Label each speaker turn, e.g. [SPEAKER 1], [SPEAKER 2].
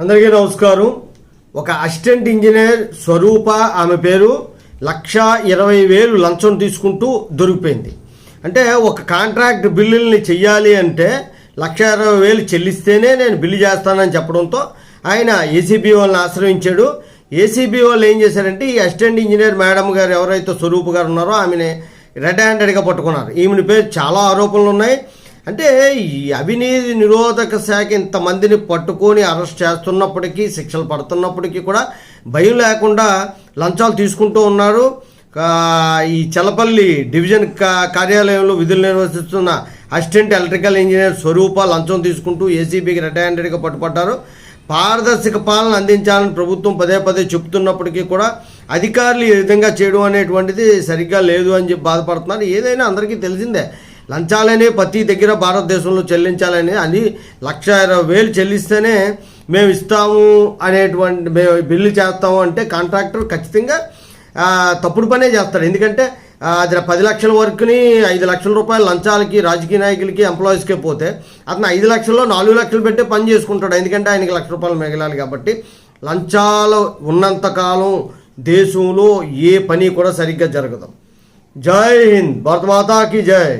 [SPEAKER 1] అందరికీ నమస్కారం. ఒక అసిస్టెంట్ ఇంజనీర్ స్వరూప ఆమె పేరు లక్ష ఇరవై వేలు లంచం తీసుకుంటూ దొరికిపోయింది. అంటే ఒక కాంట్రాక్ట్ బిల్లుల్ని చెయ్యాలి అంటే లక్ష ఇరవై వేలు చెల్లిస్తేనే నేను బిల్లు చేస్తానని చెప్పడంతో ఆయన ఏసీబీ వాళ్ళని ఆశ్రయించాడు. ఏసీబీ వాళ్ళు ఏం చేశారంటే ఈ అసిస్టెంట్ ఇంజనీర్ మేడం గారు ఎవరైతే స్వరూప్ గారు ఉన్నారో ఆమెని రెడ్ హ్యాండెడ్గా పట్టుకున్నారు. ఈమెని పేరు చాలా ఆరోపణలు ఉన్నాయి. అంటే ఈ అవినీతి నిరోధక శాఖ ఇంతమందిని పట్టుకొని అరెస్ట్ చేస్తున్నప్పటికీ శిక్షలు పడుతున్నప్పటికీ కూడా భయం లేకుండా లంచాలు తీసుకుంటూ ఉన్నారు. ఈ చలపల్లి డివిజన్ కార్యాలయంలో విధులు నిర్వహిస్తున్న అసిస్టెంట్ ఎలక్ట్రికల్ ఇంజనీర్ స్వరూప లంచం తీసుకుంటూ ఏసీబీకి రెడ్ హ్యాండెడ్గా పట్టుపడ్డారు పారదర్శక పాలన అందించాలని ప్రభుత్వం పదే పదే చెప్తున్నప్పటికీ కూడా అధికారులు ఈ విధంగా చేయడం అనేటువంటిది సరిగ్గా లేదు అని చెప్పి బాధపడుతున్నారు. ఏదైనా అందరికీ తెలిసిందే. లంచాలనే ప్రతి దగ్గర భారతదేశంలో చెల్లించాలని అది లక్ష ఇరవై వేలు చెల్లిస్తేనే మేము ఇస్తాము అనేటువంటి మేము బిల్లు చేస్తాము అంటే కాంట్రాక్టర్ ఖచ్చితంగా తప్పుడు పనే చేస్తాడు. ఎందుకంటే అది పది లక్షల వరకుని ఐదు లక్షల రూపాయలు లంచాలకి రాజకీయ నాయకులకి ఎంప్లాయీస్కే పోతే అతను ఐదు లక్షల్లో నాలుగు లక్షలు పెట్టి పని చేసుకుంటాడు. ఎందుకంటే ఆయనకి లక్ష రూపాయలు మిగలాలి కాబట్టి లంచాలు ఉన్నంతకాలం దేశంలో ఏ పని కూడా సరిగ్గా జరగదు. జై హింద్. భారత మాతాకి జై.